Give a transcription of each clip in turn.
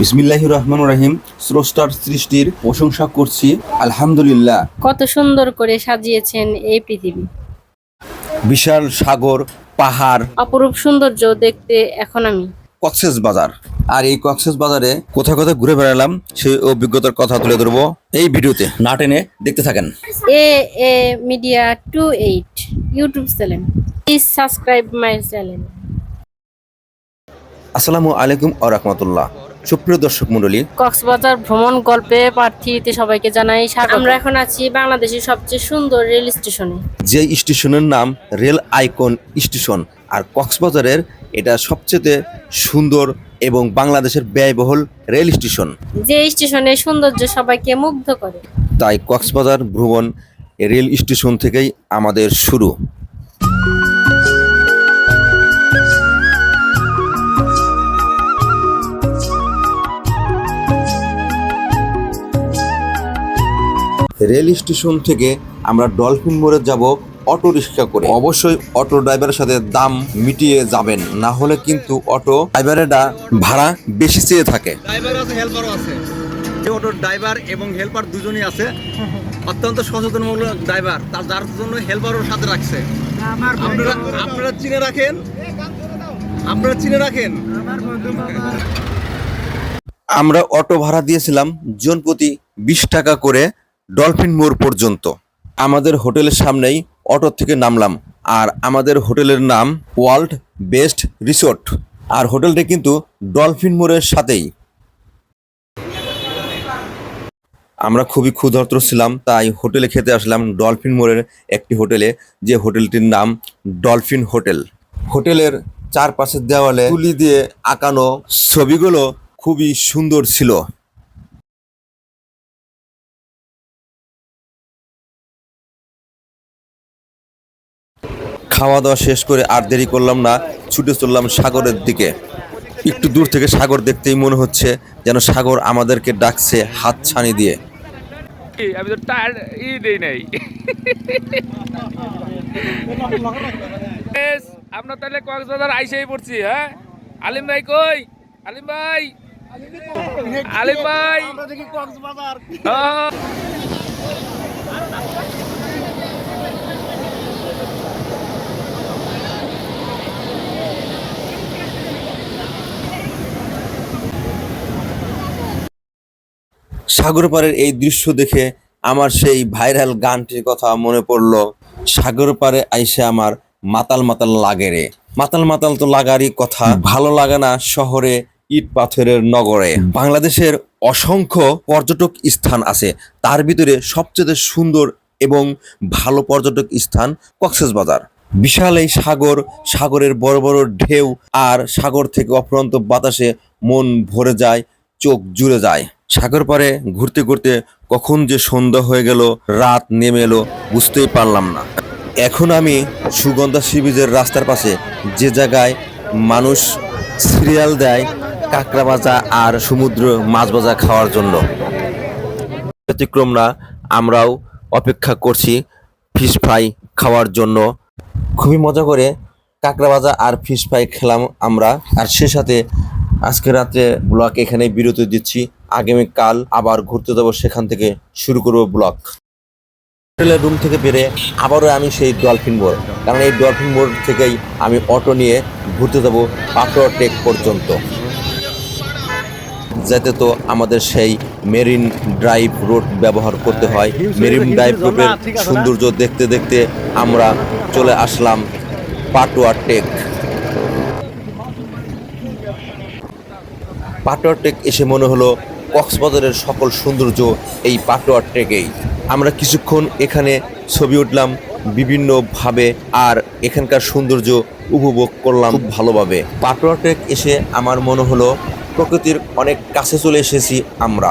বিসমিল্লাহ রহমান রাহিম স্রষ্টার সৃষ্টির প্রশংসা করছি আলহামদুলিল্লাহ। কত সুন্দর করে সাজিয়েছেন এই পৃথিবী। বিশাল সাগর পাহাড় অপরূপ সৌন্দর্য দেখতে এখন আমি। কক্সেস বাজার। আর এই কক্সেস বাজারে কোথায় কোথায় ঘুরে বেড়ালাম সেই অভিজ্ঞতার কথা তুলে ধরবো। এই ভিডিওতে না টেনে দেখতে থাকেন। A A media two eight YouTube channel. Please subscribe my channel আসসালামু আলাইকুম আ রহমতুল্লাহ। সুপ্রিয় দর্শক মণ্ডলী কক্সবাজার ভ্রমণ গল্পে প্রার্থীতে সবাইকে জানাই স্বাগত। আমরা এখন আছি বাংলাদেশের সবচেয়ে সুন্দর রেল স্টেশনে। যে স্টেশনের নাম রেল আইকন স্টেশন আর কক্সবাজারের এটা সবচেয়ে সুন্দর এবং বাংলাদেশের ব্যয়বহুল রেল স্টেশন। যে স্টেশনের সৌন্দর্য সবাইকে মুগ্ধ করে। তাই কক্সবাজার ভ্রমণ রেল স্টেশন থেকেই আমাদের শুরু। রেল স্টেশন থেকে আমরা ডলফিন মোড়ে যাব অটো রিক্সা করে। অবশ্যই অটো ড্রাইভারের সাথে দাম মিটিয়ে যাবেন না হলে কিন্তু অটো ড্রাইভারেরা ভাড়া বেশি চেয়ে থাকে। ড্রাইভার আছে হেল্পারও আছে। এই অটোর ড্রাইভার এবং হেল্পার দুজনই আছে। অত্যন্ত সচেতনমূলক ড্রাইভার তার যার জন্য হেল্পারও সাথে রাখছে। আপনারা আপনারা চিনে রাখেন? আপনারা চিনে রাখেন? আমরা অটো ভাড়া দিয়েছিলাম জন প্রতি বিশ টাকা করে। ডলফিন মোড় পর্যন্ত। আমাদের হোটেলের সামনেই অটো থেকে নামলাম, আর আমাদের হোটেলের নাম ওয়ার্ল্ড বেস্ট রিসোর্ট, আর হোটেলটি কিন্তু ডলফিন মোড়ের সাথেই। আমরা খুবই ক্ষুধার্ত ছিলাম, তাই হোটেলে খেতে আসলাম ডলফিন মোড়ের একটি হোটেলে, যে হোটেলটির নাম ডলফিন হোটেল। হোটেলের চারপাশের দেওয়ালে তুলি দিয়ে আঁকানো ছবিগুলো খুবই সুন্দর ছিল। খাওয়া দাওয়া শেষ করে আর দেরি করলাম না ছুটে চললাম সাগরের দিকে। একটু দূর থেকে সাগর দেখতেই মনে হচ্ছে যেন সাগর আমাদেরকে ডাকছে হাত ছানি দিয়ে আমি তো টায়ার ই দেই নাই। আমরা তাহলে কক্সবাজার আইসাই পড়ছি হ্যাঁ? আলিম ভাই কই? আলিম ভাই? আলিম ভাই? হ্যাঁ। সাগর পাড়ের এই দৃশ্য দেখে আমার সেই ভাইরাল গানটির কথা মনে পড়ল সাগর পাড়ে আইসে আমার মাতাল মাতাল লাগে রে। মাতাল মাতাল তো লাগারই কথা, ভালো লাগে না শহরে ইট পাথরের নগরে। বাংলাদেশের অসংখ্য পর্যটক স্থান আছে, তার ভিতরে সবচেয়ে সুন্দর এবং ভালো পর্যটক স্থান কক্সবাজার বিশাল এই সাগর, সাগরের বড় বড় ঢেউ আর সাগর থেকে অফুরন্ত বাতাসে মন ভরে যায়, চোখ জুড়ে যায়। সাগর পাড়ে ঘুরতে ঘুরতে কখন যে সন্ধ্যা হয়ে গেল, রাত নেমে এলো, বুঝতেই পারলাম না। এখন আমি সুগন্ধা সিবিজের রাস্তার পাশে যে জায়গায় মানুষ সিরিয়াল দেয়, কাঁকড়া ভাজা আর সমুদ্র মাছ ভাজা খাওয়ার জন্য। ব্যতিক্রম না, আমরাও অপেক্ষা করছি ফিশ ফ্রাই খাওয়ার জন্য। খুবই মজা করে কাঁকড়া ভাজা আর ফিশ ফ্রাই খেলাম আমরা। আর সে সাথে আজকে রাতে ব্লগ এখানে বিরতি দিচ্ছি। আগামীকাল আবার ঘুরতে যাব সেখান থেকে শুরু করব ব্লগ। হোটেলের রুম থেকে বেরে আবারও আমি সেই ডলফিন মোড়। কারণ এই ডলফিন মোড় থেকেই আমি অটো নিয়ে ঘুরতে যাব পাথর টেক পর্যন্ত। যাতে তো আমাদের সেই মেরিন ড্রাইভ রোড ব্যবহার করতে হয়। মেরিন ড্রাইভ রোডের সৌন্দর্য দেখতে দেখতে আমরা চলে আসলাম পাটোয়া টেক। পাটোয়া টেক এসে মনে হলো কক্সবাজারের সকল সৌন্দর্য এই পাটোয়া ট্রেকেই আমরা কিছুক্ষণ এখানে ছবি উঠলাম, বিভিন্নভাবে, আর এখানকার সৌন্দর্য উপভোগ করলাম ভালোভাবে। পাটোয়া ট্রেক এসে আমার মনে হলো, প্রকৃতির অনেক কাছে চলে এসেছি আমরা।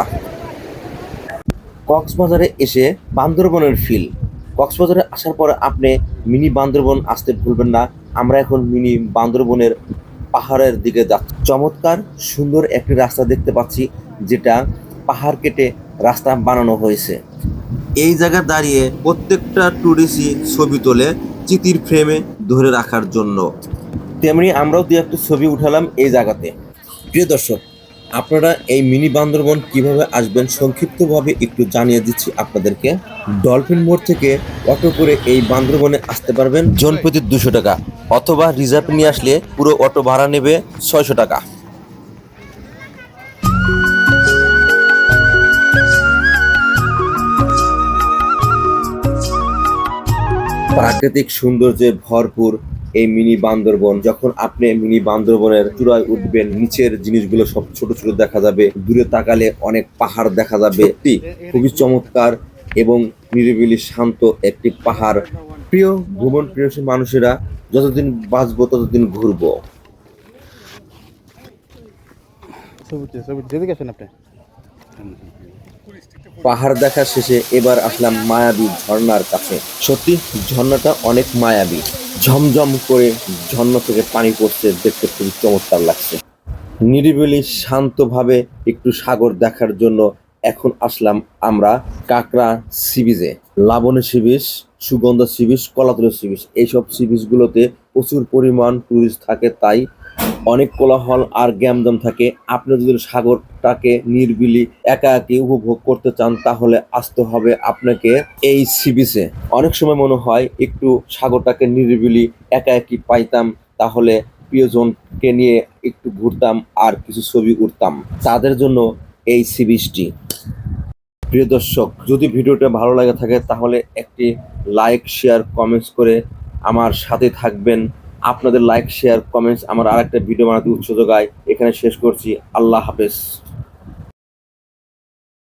কক্সবাজারে এসে বান্দরবনের ফিল কক্সবাজারে আসার পরে আপনি মিনি বান্দরবন আসতে ভুলবেন না, আমরা এখন মিনি বান্দরবনের পাহাড়ের দিকে যাচ্ছি। চমৎকার, সুন্দর একটি রাস্তা দেখতে পাচ্ছি। যেটা পাহাড় কেটে রাস্তা বানানো হয়েছে। এই জায়গায় দাঁড়িয়ে প্রত্যেকটা টুরিস্টই ছবি তোলে চিতির ফ্রেমে ধরে রাখার জন্য। তেমনি আমরাও দু একটা ছবি উঠালাম এই জায়গাতে। প্রিয় দর্শক, আপনারা এই মিনি বান্দরবন কীভাবে আসবেন সংক্ষিপ্তভাবে একটু জানিয়ে দিচ্ছি আপনাদেরকে। ডলফিন মোড় থেকে অটো করে এই বান্দরবনে আসতে পারবেন জন প্রতি দুশো টাকা অথবা রিজার্ভ নিয়ে আসলে পুরো অটো ভাড়া নেবে ছয়শো টাকা। প্রাকৃতিক সৌন্দর্যে ভরপুর এই মিনি বান্দরবন। যখন আপনি মিনি বান্দরবনের চূড়ায় উঠবেন, নিচের জিনিসগুলো সব ছোট ছোট দেখা যাবে। দূরে তাকালে অনেক পাহাড় দেখা যাবে। সত্যি খুবই চমৎকার এবং নিরিবিলি শান্ত একটি পাহাড়। প্রিয় ভ্রমণ প্রিয় মানুষেরা যতদিন বাঁচবো, ততদিন ঘুরবো। যেদিকে আসেন আপনি। পাহাড় দেখা শেষে এবার আসলাম মায়াবী ঝর্ণার কাছে। সত্যি, ঝর্ণাটা অনেক মায়াবী। ঝমঝম করে ঝর্ণা থেকে পানি পড়ছে, দেখতে খুবই চমৎকার লাগছে। নিরিবিলি, শান্তভাবে একটু সাগর দেখার জন্য এখন আসলাম আমরা কাকড়া সিবিজে। লাবণী সিবিস সুগন্ধ সিবিস কলাতুলো সিবিস এইসব সিবিসগুলোতে প্রচুর পরিমাণ টুরিস্ট থাকে, তাই অনেক কোলাহল আর গ্যামদম থাকে। আপনি যদি সাগরটাকে নির্বিলি একা একই উপভোগ করতে চান, তাহলে আসতে হবে আপনাকে এই সিবিসে অনেক সময় মনে হয় একটু সাগরটাকে নিরিবিলি একা একই পাইতাম, তাহলে প্রিয়জনকে নিয়ে একটু ঘুরতাম আর কিছু ছবি উঠতাম। তাদের জন্য এই সিবিসটি প্রিয় দর্শক, যদি ভিডিওটা ভালো লাগে থাকে, তাহলে একটি লাইক, শেয়ার, কমেন্টস করে আমার সাথে থাকবেন। আপনাদের লাইক শেয়ার কমেন্টস আমার আরেকটা ভিডিও বানাতে উৎস যোগায় এখানে শেষ করছি। আল্লাহ হাফেজ।